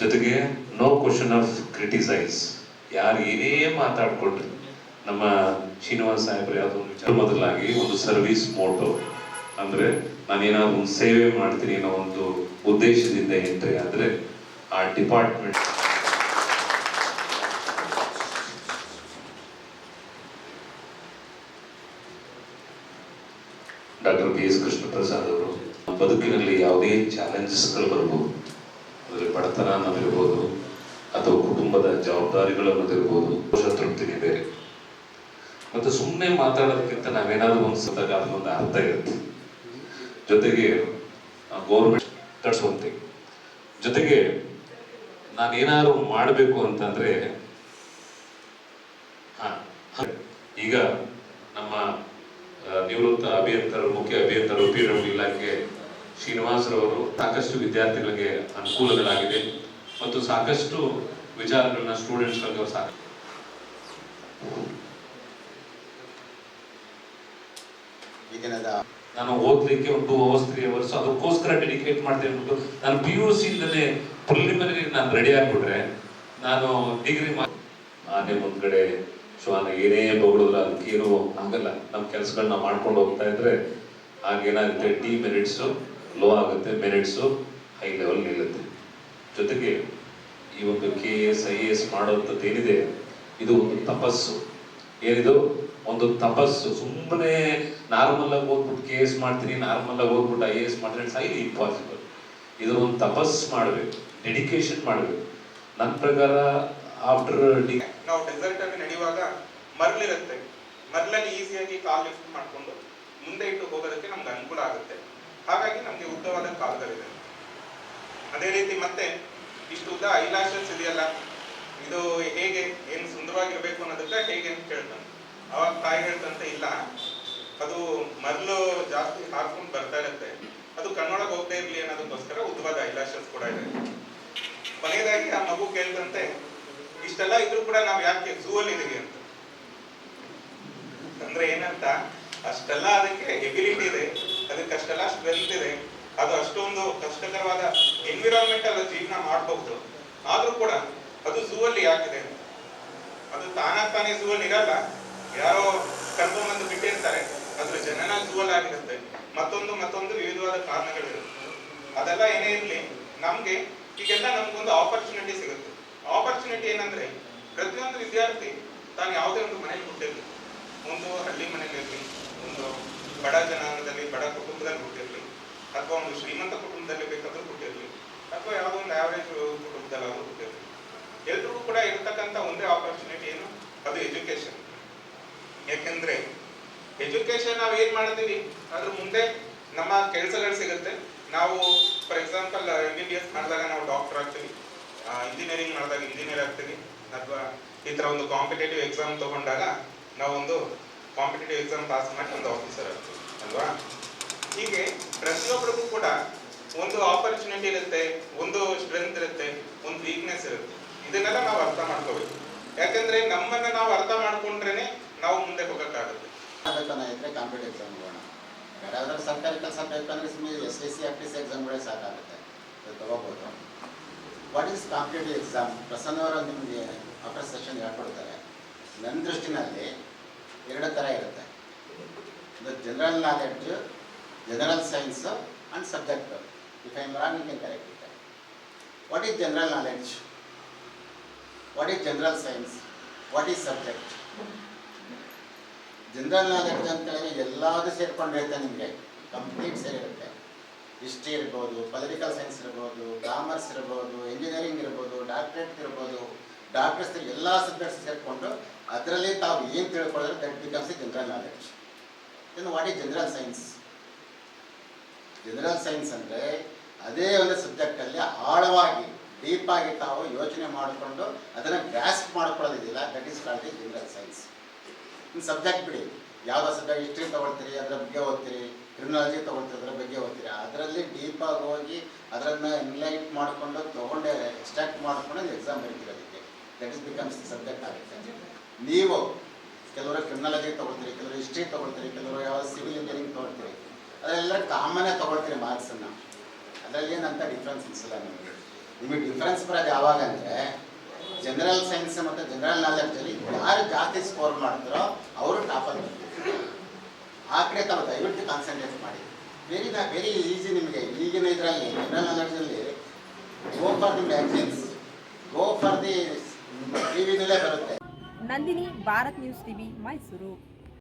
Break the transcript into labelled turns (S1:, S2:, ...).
S1: ಜೊತೆಗೆ no question of criticise ಯಾರು ಏನೇ ಮಾತಾಡ್ಕೊಂಡ್ರು, ನಮ್ಮ ಶ್ರೀನಿವಾಸ ಸಾಹೇಬ್ರು ಯಾವುದೋ ಒಂದು ವಿಚಾರ ಮೊದಲಾಗಿ ಒಂದು ಸರ್ವಿಸ್ ಮೋಟೋ ಅಂದರೆ ನಾನೇನಾದ್ರು ಒಂದು ಸೇವೆ ಮಾಡ್ತೀನಿ ಅನ್ನೋ ಒಂದು ಉದ್ದೇಶದಿಂದ ಎಂಟ್ರಿ ಆದರೆ ಆ department doctor B S Krishna Prasad ಅವರು, ಬದುಕಿನಲ್ಲಿ ಯಾವುದೇ ಚಾಲೆಂಜಸ್ಗಳು ಬರ್ಬೋದು. ಅದರಲ್ಲಿ ಬಡತನ ಅನ್ನೋದಿರ್ಬೋದು, ಅಥವಾ ಕುಟುಂಬದ ಜವಾಬ್ದಾರಿಗಳು ಅನ್ನೋದಿರ್ಬೋದು, ದೋಷ ತೃಪ್ತಿಗೆ ಬೇರೆ. ಮತ್ತು ಸುಮ್ಮನೆ ಮಾತಾಡೋದಕ್ಕಿಂತ ನಾವೇನಾದ್ರೂ ಒಂದು ಸದಾಗ ಅದೊಂದು ಅರ್ಥ ಇರುತ್ತೆ. ಜೊತೆಗೆ ಗೌರ್ಮೆಂಟ್ ಕಟ್ಸುವಂತೆ ಜೊತೆಗೆ, ನಾನೇನಾದ್ರು ಮಾಡಬೇಕು ಅಂತಂದ್ರೆ. ಈಗ ನಮ್ಮ ನಿವೃತ್ತ ಅಭಿಯಂತರರು, ಮುಖ್ಯ ಅಭಿಯಂತರರು, ಪಿ ಇಲಾಖೆ ಶ್ರೀನಿವಾಸರವರು ಸಾಕಷ್ಟು ವಿದ್ಯಾರ್ಥಿಗಳಿಗೆ ಅನುಕೂಲಗಳಾಗಿದೆ ಮತ್ತು ಸಾಕಷ್ಟು ವಿಚಾರಗಳನ್ನ ಸ್ಟೂಡೆಂಟ್ಸ್ಗಳಿಗೆ ಅವರು ಸಾಕ ನಾನು ಓದ್ಲಿಕ್ಕೆ ಒಂದು ಟೂ ಅವರ್ಸ್ ತ್ರೀ ಅವರ್ಸ್ ಅದಕ್ಕೋಸ್ಕರ ಡೆಡಿಕೇಟ್ ಮಾಡ್ತೇನೆ ಅಂದ್ಬಿಟ್ಟು ನಾನು ಪಿ ಯು ಸಿಯಿಂದಲೇ ಪ್ರಿಲಿಮಿನರಿ ನಾನು ರೆಡಿ ಆಗ್ಬಿಟ್ರೆ ನಾನು ಡಿಗ್ರಿ ನಾನೇ ಮುಂದ್ಗಡೆ ಶ್ವಾನ ಏನೇ ಬಗಳಿದ್ರೆ ಅದಕ್ಕೇನು ಆಗಲ್ಲ. ನಮ್ಮ ಕೆಲಸಗಳನ್ನ ಮಾಡ್ಕೊಂಡು ಹೋಗ್ತಾ ಇದ್ರೆ ಆಗೇನಾಗುತ್ತೆ ಟಿ ಮೆರಿಟ್ಸು ಲೋ ಆಗುತ್ತೆ ಮೆರಿಟ್ಸು ಹೈ ಲೆವೆಲ್ ನಿಲ್ಲುತ್ತೆ ಜೊತೆಗೆ ಈ ಒಂದು ಕೆ ಎಸ್ ಐ ಎಸ್ ಮಾಡೋಂಥದ್ದು ಏನಿದೆ, ಇದು ಒಂದು ತಪಸ್ಸು. ಏನಿದು? ಒಂದು ತಪಸ್ಸು. ಸುಮ್ಮನೆ ನಾರ್ಮಲ್ ಆಗಿ ಹೋಗ್ಬಿಟ್ಟು ಕೆ ಎಸ್ ಮಾಡ್ತೀನಿ ನಾರ್ಮಲ್ ಆಗಿ ಹೋಗ್ಬಿಟ್ಟು ಐ ಎ ಎಸ್ ಮಾಡಿದ್ರೆ ಇಟ್ಸ್ ಹೈಲಿ ಇಂಪಾಸಿಬಲ್ ಇದು ಒಂದು ತಪಸ್ ಮಾಡಬೇಕು ಡೆಡಿಕೇಶನ್ ಮಾಡಬೇಕು. ನನ್ನ ಪ್ರಕಾರ ಆಫ್ಟರ್
S2: ನಾವು ಡೆಸರ್ಟ್ ಅಲ್ಲಿ ನಡೆಯುವಾಗ ಮರಳಿರುತ್ತೆ ಮರಳಲ್ಲಿ ಈಸಿಯಾಗಿ ಕಾಲ್ ಲಿಫ್ಟ್ ಮಾಡಿಕೊಂಡು ಮುಂದೆ ಇಟ್ಟು ಹೋಗೋದಕ್ಕೆ ನಮ್ಗೆ ಅನುಕೂಲ ಆಗುತ್ತೆ. ಹಾಗಾಗಿ ನಮಗೆ ಉದ್ದವಾದ ಕಾಲುಗಳಿದೆ. ಅದೇ ರೀತಿ ಮತ್ತೆ ಇಷ್ಟು ಉದ್ದ ಐಲಾಶಸ್ ಇದೆಯಲ್ಲ ಇದು ಹೇಗೆ, ಏನು ಸುಂದರವಾಗಿರ್ಬೇಕು ಅನ್ನೋದಕ್ಕೆ ಹೇಗೆ ಅಂತ ಕೇಳ್ತಾನೆ. ಅವಾಗ ತಾಯಿ ಹೇಳ್ತಂತೆ, ಇಲ್ಲ, ಅದು ಮರಳು ಜಾಸ್ತಿ ಹಾಕೊಂಡು ಬರ್ತಾ ಇರುತ್ತೆ. ಅದು ಕಣ್ಣೊಳಗೆ ಹೋಗ್ತಾ ಇರ್ಲಿ ಅನ್ನೋದಕ್ಕೋಸ್ಕರ ಉದ್ದವಾದ ಐಲಾಶಸ್ ಕೂಡ ಇದೆ. ಕೊನೆಯದಾಗಿ ಆ ಮಗು ಕೇಳ್ತಂತೆ, ಇಷ್ಟೆಲ್ಲ ಇದ್ರೂ ಕೂಡ ನಾವು ಯಾಕೆ ಝೂ ಅಲ್ಲಿ ಇದೀವಿ ಅಂತ. ಅಂದ್ರೆ ಏನಂತ, ಅಷ್ಟೆಲ್ಲ ಅದಕ್ಕೆ ಎಬಿಲಿಟಿ ಇದೆ. ಅದಕ್ಕೆ ಅಷ್ಟೆಲ್ಲ ಸ್ಟ್ರೆಂತ್ ಇದೆ. ಅದು ಅಷ್ಟೊಂದು ಕಷ್ಟಕರವಾದ ಎನ್ವಿರಾನ್ಮೆಂಟ್ ಅಲ್ಲಿ ಜೀವನ ಮಾಡಬಹುದು. ಆದ್ರೂ ಕೂಡ ಅದು ಝೂ ಅಲ್ಲಿ ಯಾಕಿದೆ? ಅಂತ ಅದು ತಾನಾಗ ತಾನೇ ಝೂ ಅಲ್ಲಿ ಇರಲ್ಲ ಯಾರೋ ಕರ್ಕೊಂಡ್ಬಂದು ಬಿಟ್ಟಿರ್ತಾರೆ. ಅದ್ರ ಜನನ ಝೂ ಅಲ್ಲಿ ಆಗಿರುತ್ತೆ ಮತ್ತೊಂದು ಮತ್ತೊಂದು ವಿವಿಧವಾದ ಕಾರಣಗಳಿರುತ್ತೆ ಅದೆಲ್ಲ ಏನೇ ಇರಲಿ, ನಮ್ಗೆ ಈಗೆಲ್ಲ ನಮ್ಗೊಂದು ಆಪರ್ಚುನಿಟಿ ಸಿಗುತ್ತೆ. ಆಪರ್ಚುನಿಟಿ ಏನಂದ್ರೆ, ಪ್ರತಿಯೊಂದು ವಿದ್ಯಾರ್ಥಿ ತಾನು ಯಾವುದೇ ಒಂದು ಮನೇಲಿ ಹುಟ್ಟಿರ್ಲಿ. ಒಂದು ಹಳ್ಳಿ ಮನೇಲಿ ಇರ್ಲಿ, ಒಂದು ಬಡ ಹುಟ್ಟಿರ್ಲಿ ಅಥವಾ ಒಂದು ಶ್ರೀಮಂತ ಕುಟುಂಬದಲ್ಲಿ ಬೇಕಾದ್ರೂ ಹುಟ್ಟಿರಲಿ ಅಥವಾ ಯಾವುದೋ ಒಂದು ಆವರೇಜ್ ಕುಟುಂಬದಲ್ಲಾದ್ರೂ ಹುಟ್ಟಿರಲಿ ಎಲ್ರಿಗೂ ಕೂಡ ಇರತಕ್ಕಂಥ ಒಂದೇ ಆಪರ್ಚುನಿಟಿ ಏನು? ಅದು ಎಜುಕೇಶನ್ ಯಾಕೆಂದ್ರೆ ಎಜುಕೇಶನ್ ನಾವು ಏನ್ ಮಾಡ್ತೀವಿ? ಅದ್ರ ಮುಂದೆ ನಮ್ಮ ಕೆಲಸಗಳು ಸಿಗುತ್ತೆ. ನಾವು for example M B B S ಮಾಡಿದಾಗ ನಾವು ಡಾಕ್ಟರ್ ಆಗ್ತೀವಿ. ಇಂಜಿನಿಯರಿಂಗ್ ಮಾಡಿದಾಗ ಇಂಜಿನಿಯರ್ ಆಗ್ತೀವಿ. ಅಥವಾ ಈ ಥರ ಒಂದು ಕಾಂಪಿಟೇಟಿವ್ ಎಕ್ಸಾಮ್ ತಗೊಂಡಾಗ ನಾವೊಂದು ಕಾಂಪಿಟೇಟಿವ್ ಎಕ್ಸಾಮ್ ಪಾಸ್ ಮಾಡಿ ಒಂದು ಆಫೀಸರ್ ಆಗ್ತೀವಿ. ಅಲ್ವಾ? ಹೀಗೆ ಪ್ರತಿಯೊಬ್ಬರಿಗೂ ಕೂಡ ಒಂದು ಆಪರ್ಚುನಿಟಿ ಇರುತ್ತೆ, ಒಂದು ಸ್ಟ್ರೆಂತ್ ಇರುತ್ತೆ, ಒಂದು ವೀಕ್ನೆಸ್ ಇರುತ್ತೆ. ಇದನ್ನೆಲ್ಲ ನಾವು ಅರ್ಥ ಮಾಡ್ಕೋಬೇಕು. ಯಾಕಂದ್ರೆ ನಮ್ಮನ್ನ ನಾವು ಅರ್ಥ ಮಾಡ್ಕೊಂಡ್ರೇನೆ ನಾವು ಮುಂದೆ ಹೋಗಕ್ಕಾಗುತ್ತೆ.
S3: ಇದ್ರೆ ಕಾಂಪಿಟೇಟಿವ್ ಎಕ್ಸಾಮ್ಗೋಣ ಯಾರಾದ್ರೂ ಸರ್ಕಾರಿ ಕೆಲಸ ಬೇಕಂದ್ರೆ ಸುಮ್ಮನೆ S S C F T C ಎಕ್ಸಾಮ್ಗಳೇ ಸಾಕಾಗುತ್ತೆ. ತಗೋಬೋದು. What is competitive exam Prasanna ಅವರು ನಿಮಗೆ ಆಫ್ಟರ್ ಸೆಷನ್ ಹೇಳ್ಕೊಡ್ತಾರೆ. ನನ್ನ ದೃಷ್ಟಿನಲ್ಲಿ ಎರಡು ಥರ ಇರುತ್ತೆ. ಒಂದು general knowledge general science and If I I wrong you can correct it what is general knowledge? What is general science what is subject general knowledge ಅಂತ ಹೇಳಿದ್ರೆ ಸೇರ್ಕೊಂಡು ಸೇರ್ಕೊಂಡಿರುತ್ತೆ ನಿಮಗೆ. ಕಂಪ್ಲೀಟ್ ಸೇರಿರುತ್ತೆ ಹಿಸ್ಟ್ರಿ ಇರ್ಬೋದು ಪೊಲಿಟಿಕಲ್ ಸೈನ್ಸ್ ಇರ್ಬೋದು ಕಾಮರ್ಸ್ ಇರ್ಬೋದು engineering ಇರ್ಬೋದು ಡಾಕ್ಟ್ರೇಟ್ ಇರ್ಬೋದು ಡಾಕ್ಟರ್ಸ್ ಎಲ್ಲ ಸಬ್ಜೆಕ್ಟ್ಸ್ ಸೇರಿಕೊಂಡು ಅದರಲ್ಲಿ ತಾವು ಏನು ತಿಳ್ಕೊಳ್ಳೋದ್ರೆ ದಟ್ ಬಿಕಮ್ಸ್ ಜನರಲ್ ನಾಲೆಡ್ಜ್ ಇನ್ನು what is general science general science ಅಂದರೆ ಅದೇ ಒಂದು ಸಬ್ಜೆಕ್ಟಲ್ಲಿ ಆಳವಾಗಿ ಡೀಪಾಗಿ ತಾವು ಯೋಚನೆ ಮಾಡಿಕೊಂಡು ಅದನ್ನು grasp ಮಾಡ್ಕೊಳ್ಳೋದಿದೆಯಲ್ಲ that is called the general science ಇನ್ನು ಸಬ್ಜೆಕ್ಟ್ ಬಿಡಿ, ಯಾವ ಸಬ್ಜೆಕ್ಟ್ ಹಿಸ್ಟ್ರಿ ತೊಗೊಳ್ತೀರಿ, ಅದರ ಬಗ್ಗೆ ಓದ್ತೀರಿ ಕ್ರಿಮಿನಾಲಜಿ ತೊಗೊಳ್ತೀರಿ, ಅದರ ಬಗ್ಗೆ ಓದ್ತೀರಿ, ಅದರಲ್ಲಿ ಡೀಪಾಗಿ ಹೋಗಿ ಅದನ್ನು ಎನ್ಲೈಟ್ ಮಾಡಿಕೊಂಡು ತೊಗೊಂಡೆ ಎಕ್ಸ್ಟ್ರಾಕ್ಟ್ ಮಾಡಿಕೊಂಡು ಎಕ್ಸಾಮ್ ಬರೀತಿರೋದಕ್ಕೆ. ದಟ್ ಇಸ್ ಬಿಕಮ್ಸ್ ಸಬ್ಜೆಕ್ಟ್ ಆಗುತ್ತೆ ನೀವು ಕೆಲವರು ಕ್ರಿಮಿನಾಲಜಿ ತೊಗೊಳ್ತೀರಿ, ಕೆಲವರು ಹಿಸ್ಟ್ರಿ ತೊಗೊಳ್ತೀರಿ, ಕೆಲವರು ಯಾವ ಸಿವಿಲ್ ಇಂಜಿನಿಯರಿಂಗ್ ತೊಗೊಳ್ತೀರಿ ಅದೆಲ್ಲ ಕಾಮನ್ ತೊಗೊಳ್ತೀನಿ ಮಾರ್ಕ್ಸನ್ನು. ಅದರಲ್ಲಿ ಏನಂತ ಡಿಫ್ರೆನ್ಸ್ ಅನಿಸಲ್ಲ ನಿಮಗೆ. ನಿಮಗೆ ಡಿಫ್ರೆನ್ಸ್ ಬರೋದು ಯಾವಾಗ ಅಂದರೆ ಜನರಲ್ ಸೈನ್ಸ್ ಮತ್ತು ಜನರಲ್ ನಾಲೆಡ್ಜಲ್ಲಿ ಯಾರು ಜಾಸ್ತಿ ಸ್ಕೋರ್ ಮಾಡ್ತಾರೋ ಅವರು ಟಾಪಲ್ಲಿ ಆ ಕಡೆ ತಾವು ದಯವಿಟ್ಟು ಕಾನ್ಸಂಟ್ರೇಟ್ ಮಾಡಿ. ವೆರಿ ನಾ ವೆರಿ ಈಸಿ ನಿಮಗೆ. ಈಗಿನ ಇದರಲ್ಲಿ general ನಾಲೆಡ್ಜಲ್ಲಿ go for the magazines go for the T ವಿನಲ್ಲೇ ಬರುತ್ತೆ.
S4: Nandini, Bharat news TV Mysuru.